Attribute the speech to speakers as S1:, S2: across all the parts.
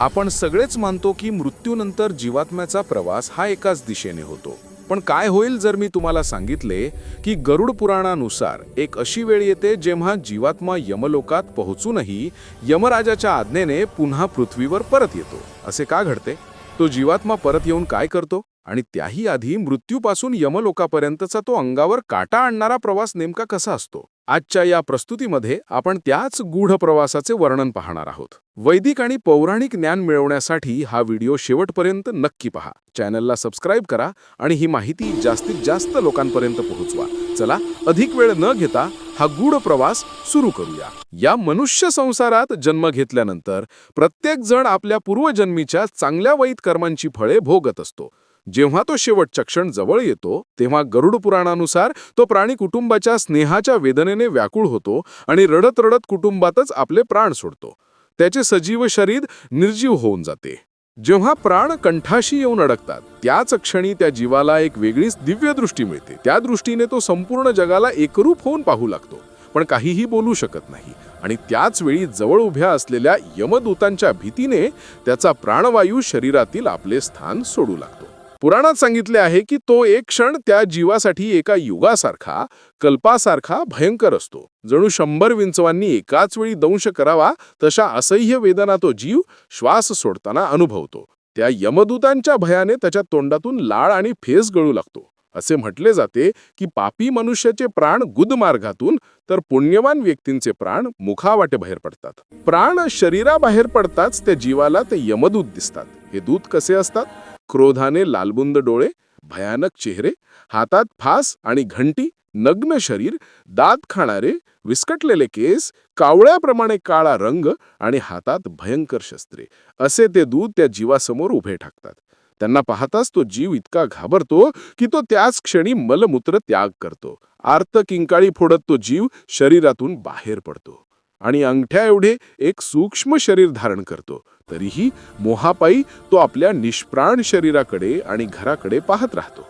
S1: आपण सगळेच मानतो की मृत्यूनंतर जीवात्म्याचा प्रवास हा एकाच दिशेने होतो. पण काय होईल जर मी तुम्हाला सांगितले की गरुड पुराणानुसार एक अशी वेळ येते जेव्हा जीवात्मा यमलोकात पोहोचूनही यमराजाच्या आज्ञेने पुन्हा पृथ्वीवर परत येतो. असे का घडते? तो जीवात्मा परत येऊन काय करतो? आणि त्याही आधी मृत्यूपासून यमलोकापर्यंतचा तो अंगावर काटा आणणारा प्रवास नेमका कसा असतो? आजच्या या प्रस्तुतीमध्ये आपण त्याच गूढ प्रवासाचे वर्णन पाहणार आहोत. वैदिक आणि पौराणिक ज्ञान मिळवण्यासाठी हा व्हिडिओ शेवटपर्यंत नक्की पहा. चॅनलला सबस्क्राईब करा आणि ही माहिती जास्तीत जास्त लोकांपर्यंत पोहोचवा. चला अधिक वेळ न घेता हा गूढ प्रवास सुरू करूया. या मनुष्य संसारात जन्म घेतल्यानंतर प्रत्येक जण आपल्या पूर्वजन्मीच्या चांगल्या वाईट कर्मांची फळे भोगत असतो. जेव्हा तो शेवटचा क्षण जवळ येतो तेव्हा गरुड पुराणानुसार तो प्राणी कुटुंबाच्या स्नेहाच्या वेदनेने व्याकुळ होतो आणि रडत रडत कुटुंबातच आपले प्राण सोडतो. त्याचे सजीव शरीर निर्जीव होऊन जाते. जेव्हा प्राण कंठाशी येऊन अडकतात त्याच क्षणी त्या जीवाला एक वेगळीच दिव्य दृष्टी मिळते. त्या दृष्टीने तो संपूर्ण जगाला एकरूप होऊन पाहू लागतो. पण काहीही बोलू शकत नाही आणि त्याच वेळी जवळ उभ्या असलेल्या यमदूतांच्या भीतीने त्याचा प्राणवायू शरीरातील आपले स्थान सोडू लागतो. पुराणात सांगितले आहे की तो एक क्षण त्या जीवासाठी एका युगासारखा कल्पासारखा भयंकर असतो. जणू शंभर विंचवांनी एकाच वेळी दंश करावा तशा असह्य वेदना तो जीव श्वास सोडताना अनुभवतो. त्या यमदूतांच्या भयाने त्याच्या तोंडातून लाळ आणि फेस गळू लागतो. असे म्हटले जाते की पापी मनुष्याचे प्राण गुदमार्गातून तर पुण्यवान व्यक्तींचे प्राण मुखावाटे बाहेर पडतात. प्राण शरीराबाहेर पडताच त्या जीवाला ते यमदूत दिसतात. हे दूत कसे असतात? क्रोधाने लालबुंद डोळे भयानक चेहरे हातात फास आणि घंटी नग्न शरीर दात खाणारे विस्कटलेले केस कावळ्याप्रमाणे काळा रंग आणि हातात भयंकर शस्त्रे. असे ते दूत त्या जीवासमोर उभे ठाकतात. त्यांना पाहताच तो जीव इतका घाबरतो की तो त्याच क्षणी मलमूत्र त्याग करतो. आर्त किंकाळी फोडत तो जीव शरीरातून बाहेर पडतो. आणि अंगठ्या एवढे एक सूक्ष्म शरीर धारण करतो. तरीही मोहापायी तो आपल्या निष्प्राण शरीराकडे आणि घराकडे पाहत राहतो.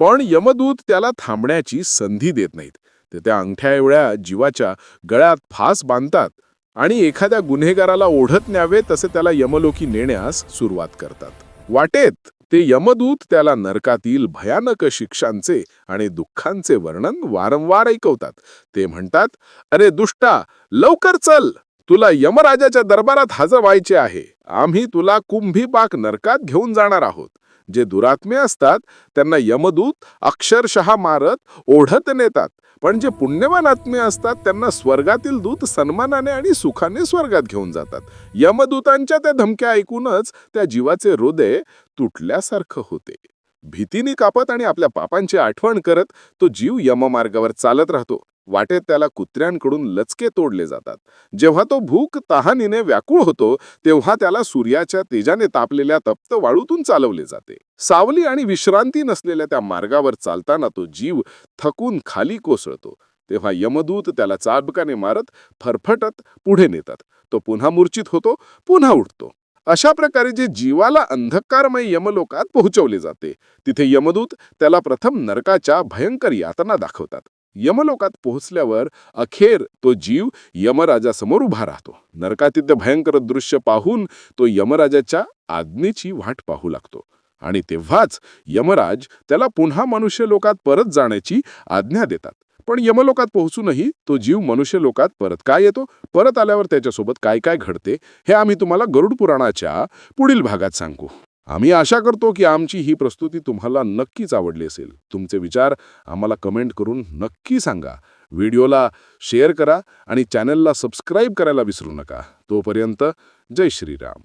S1: पण यमदूत त्याला थांबण्याची संधी देत नाहीत. ते त्या अंगठ्या एवढ्या जीवाच्या गळ्यात फास बांधतात आणि एखाद्या गुन्हेगाराला ओढत न्यावे तसे त्याला यमलोकी नेण्यास सुरुवात करतात. वाटेत ते यमदूत त्याला नरकातील भयानक शिक्षांचे आणि दुःखांचे वर्णन वारंवार ऐकवतात. ते म्हणतात अरे दुष्टा लवकर चल. तुला यमराजाच्या दरबारात हजर व्हायचे आहे. आम्ही तुला कुंभीपाक नरकात घेऊन जाणार आहोत. जे दुरात्मे असतात त्यांना यमदूत अक्षरशः मारत ओढत नेतात. पण जे पुण्यवान आत्मे असतात त्यांना स्वर्गातील दूत सन्मानाने आणि सुखाने स्वर्गात घेऊन जातात. यमदूतांच्या त्या धमक्या ऐकूनच त्या जीवाचे हृदय तुटल्यासारखं होते. भीतीने कापत आणि आपल्या पापांची आठवण करत तो जीव यममार्गावर चालत राहतो. वाटेत त्याला कुत्र्यांकडून लचके तोडले जातात. जेव्हा तो भूक तहानीने व्याकुळ होतो तेव्हा त्याला सूर्याच्या तेजाने तापलेल्या तप्त वाळूतून चालवले जाते. सावली आणि विश्रांती नसलेल्या त्या मार्गावर चालताना तो जीव थकून खाली कोसळतो. तेव्हा यमदूत त्याला चाबकाने मारत फरफटत पुढे नेतात. तो पुन्हा मूर्छित होतो पुन्हा उठतो. अशा प्रकारे जे जीवाला अंधकारमय यमलोकात पोहोचवले जाते तिथे यमदूत त्याला प्रथम नरकाच्या भयंकर यातना दाखवतात. यमलोकात पोहोचल्यावर अखेर तो जीव यमराजासमोर उभा राहतो. नरकातील भयंकर दृश्य पाहून तो यमराजाच्या आज्ञेची वाट पाहू लागतो. आणि तेव्हाच यमराज त्याला पुन्हा मनुष्य लोकात परत जाण्याची आज्ञा देतात. पण यमलोकात पोहोचूनही तो जीव मनुष्य लोकात परत काय येतो? परत आल्यावर त्याच्यासोबत काय काय घडते? हे आम्ही तुम्हाला गरुड पुराणाच्या पुढील भागात सांगू. आम्ही आशा करतो की आमची ही प्रस्तुती तुम्हाला नक्कीच आवडली असेल. तुमचे विचार आम्हाला कमेंट करून नक्की सांगा. व्हिडिओला शेअर करा आणि चॅनलला सबस्क्राईब करायला विसरू नका. तोपर्यंत जय श्रीराम.